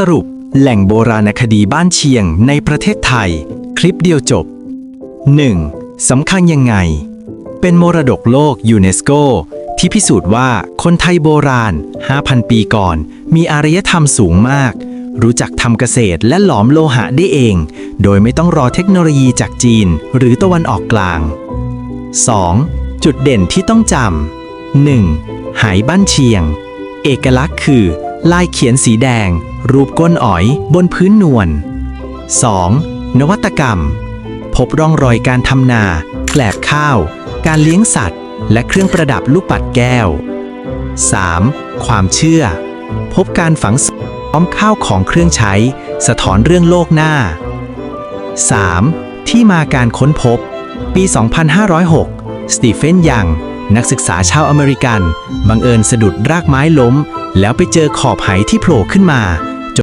สรุป แหล่งโบราณคดีบ้านเชียงในประเทศไทย คลิปเดียวจบ 1. สำคัญยังไง เป็นมรดกโลกยูเนสโกที่พิสูจน์ว่าคนไทยโบราณ 5,000 ปีก่อน มีอารยธรรมสูงมาก รู้จักทำเกษตรและหลอมโลหะได้เอง โดยไม่ต้องรอเทคโนโลยีจากจีน หรือตะวันออกกลาง 2. จุดเด่นที่ต้องจำ 1. หายบ้านเชียง เอกลักษณ์คือ ลายเขียนสีแดง รูปก้นอ๋อยบนพื้นนวล 2. นวัตกรรม พบร่องรอยการทำนา แกลบข้าว การเลี้ยงสัตว์ และเครื่องประดับลูกปัดแก้ว 3. ความเชื่อ พบการฝังพพร้อมข้าวของเครื่องใช้ สะท้อนเรื่องโลกหน้า 3. ที่มาการค้นพบ ปี 2506 สตีเฟนยัง นักศึกษาชาวอเมริกัน บังเอิญสะดุดรากไม้ล้ม แล้วไปเจอขอบไหที่โผล่ขึ้นมา